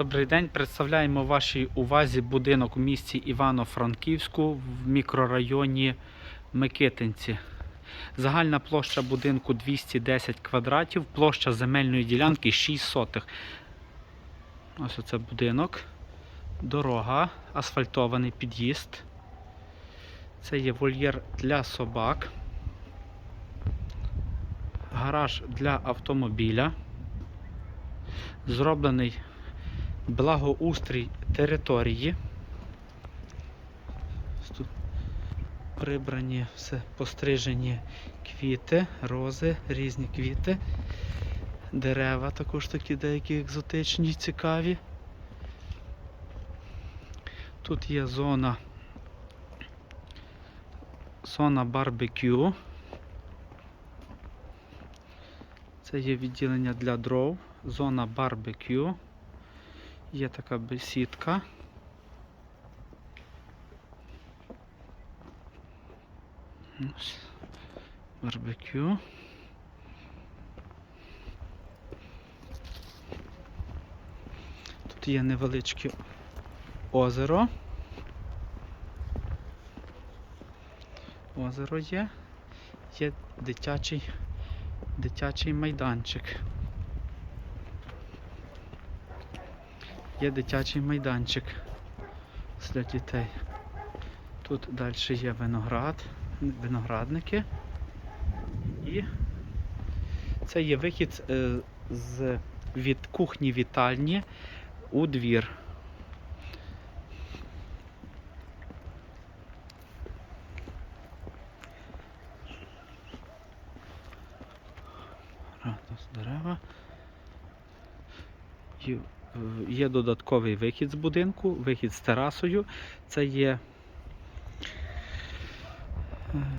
Добрий день. Представляємо вашій увазі будинок у місті Івано-Франківську в мікрорайоні Микитинці. Загальна площа будинку 210 квадратів, площа земельної ділянки 6 сотих. Ось оце будинок. Дорога, асфальтований під'їзд. Це є вольєр для собак. Гараж для автомобіля. Зроблений благоустрій території. Тут прибрані все пострижені квіти, рози, різні квіти, дерева також такі деякі екзотичні, цікаві. Тут є зона зона барбекю. Це є відділення для дров, зона барбекю. Є така бесідка. Барбекю. Тут є невеличке озеро. Озеро є. Є дитячий, дитячий майданчик. Є дитячий майданчик для дітей. Тут далі є виноград, виноградники. І це є вихід е, з від кухні вітальні у двір. Дерева. І, Є додатковий вихід з будинку, вихід з терасою. Це є. е,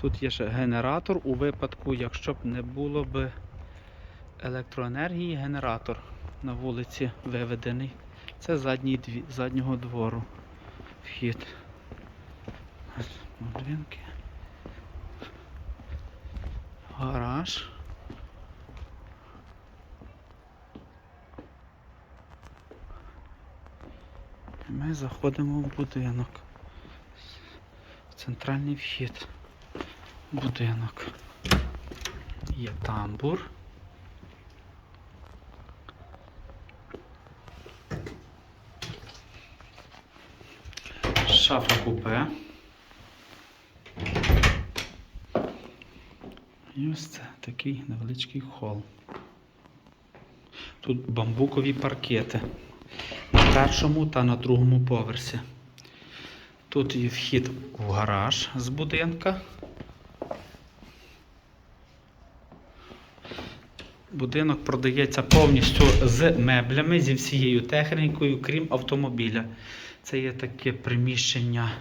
Тут є ще генератор у випадку, якщо б не було б електроенергії, генератор на вулиці виведений. Це задній дві, заднього двору вхід. Гараж. Ми заходимо в будинок. Центральний вхід. Будинок. Є тамбур. Шафа купе. І ось це такий невеличкий хол. Тут бамбукові паркети першому та на другому поверсі. Тут є вхід в гараж з будинка. Будинок продається повністю з меблями, зі всією технікою, крім автомобіля. Це є таке приміщення,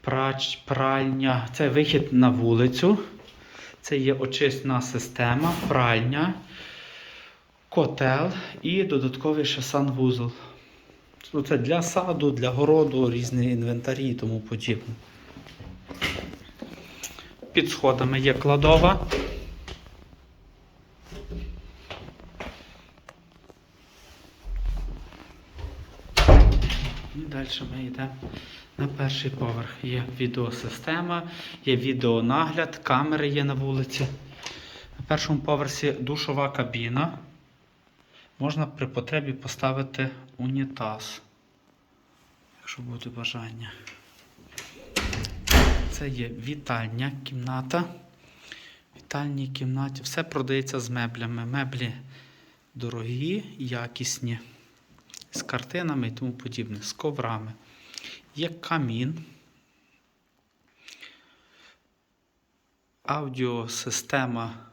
прач, пральня, це вихід на вулицю. Це є очисна система, пральня, котел і додатковий ще санвузол. Ну, Це для саду, для городу, різні інвентарі і тому подібне. Під сходами є кладова. І далі ми йдемо на перший поверх. Є відеосистема, є відеонагляд, камери є на вулиці. На першому поверсі душова кабіна. Можна при потребі поставити унітаз, якщо буде бажання. Це є вітальня кімната. В вітальній кімнаті все продається з меблями. Меблі дорогі, якісні, з картинами і тому подібне, з коврами. Є камін. Аудіосистема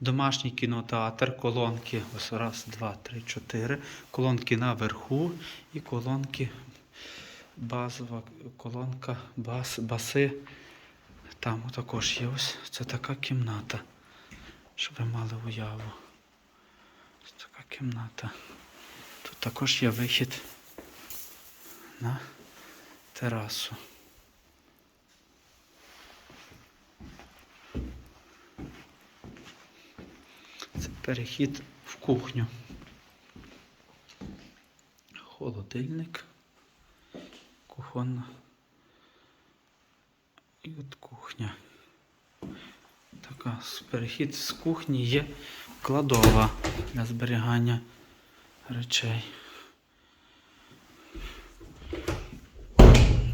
Домашній кінотеатр, колонки, ось раз, два, три, чотири. Колонки наверху і колонки, базова колонка, бас, баси. Там також є ось це така кімната, щоб ви мали уяву. Ось така кімната. Тут також є вихід на терасу. Перехід в кухню. холодильник, кухонна. І от кухня. Така перехід з кухні є кладова для зберігання речей.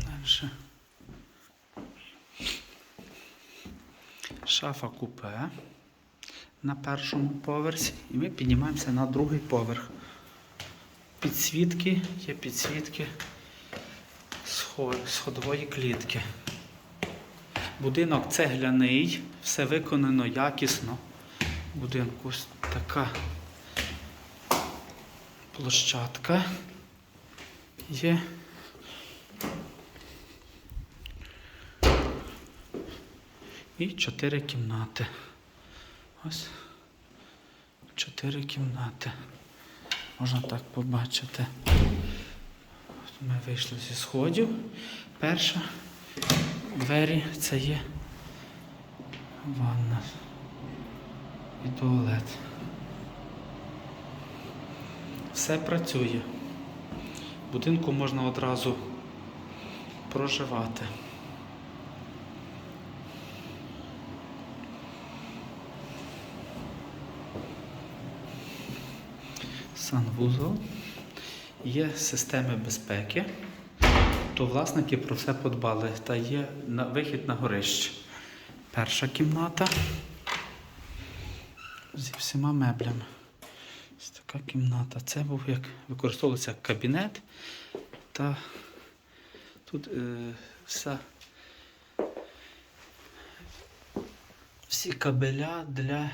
Дальше. Шафа купе на першому поверсі. І ми піднімаємося на другий поверх. Підсвітки, є підсвітки сходової клітки. Будинок цегляний, все виконано якісно. Будинку така площадка є. І чотири кімнати. Ось чотири кімнати. Можна так побачити. Ми вийшли зі сходів. Перша двері це є ванна і туалет. Все працює. В будинку можна одразу проживати. Санвузол, є системи безпеки, то власники про все подбали та є вихід на горище. Перша кімната зі всіма меблями. Ось така кімната. Це був як використовувався кабінет та тут е, вся всі кабеля для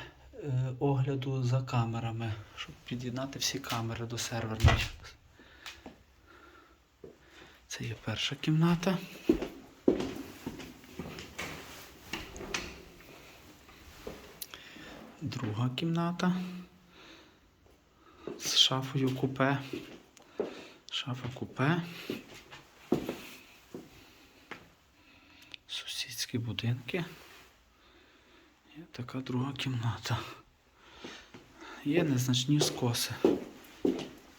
огляду за камерами, щоб під'єднати всі камери до серверної. Це є перша кімната. Друга кімната з шафою купе. Шафа купе. Сусідські будинки. Така друга кімната. Є незначні скоси.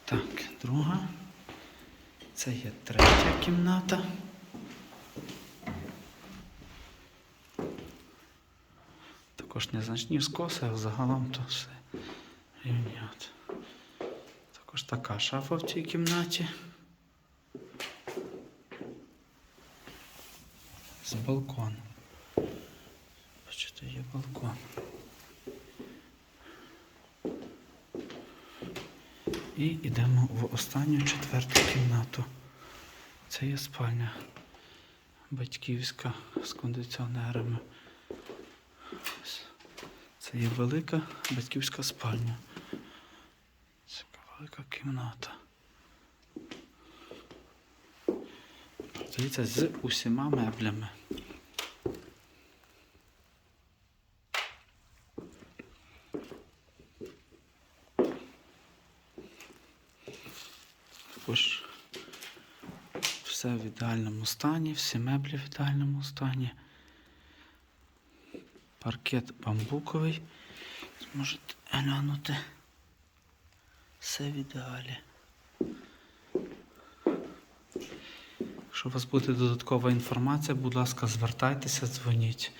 Так, друга. Це є третя кімната. Також незначні скоси, а загалом то все рівнят. Також така шафа в цій кімнаті. З балконом. І йдемо в останню четверту кімнату. Це є спальня батьківська з кондиціонерами. Це є велика батьківська спальня. Це велика кімната. Здається, з усіма меблями. Також все в ідеальному стані, всі меблі в ідеальному стані. Паркет бамбуковий. Зможете глянути. Все в ідеалі. Якщо у вас буде додаткова інформація, будь ласка, звертайтеся, дзвоніть.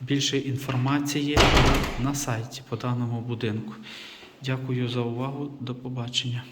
Більше інформації на сайті по даному будинку. Дякую за увагу. До побачення.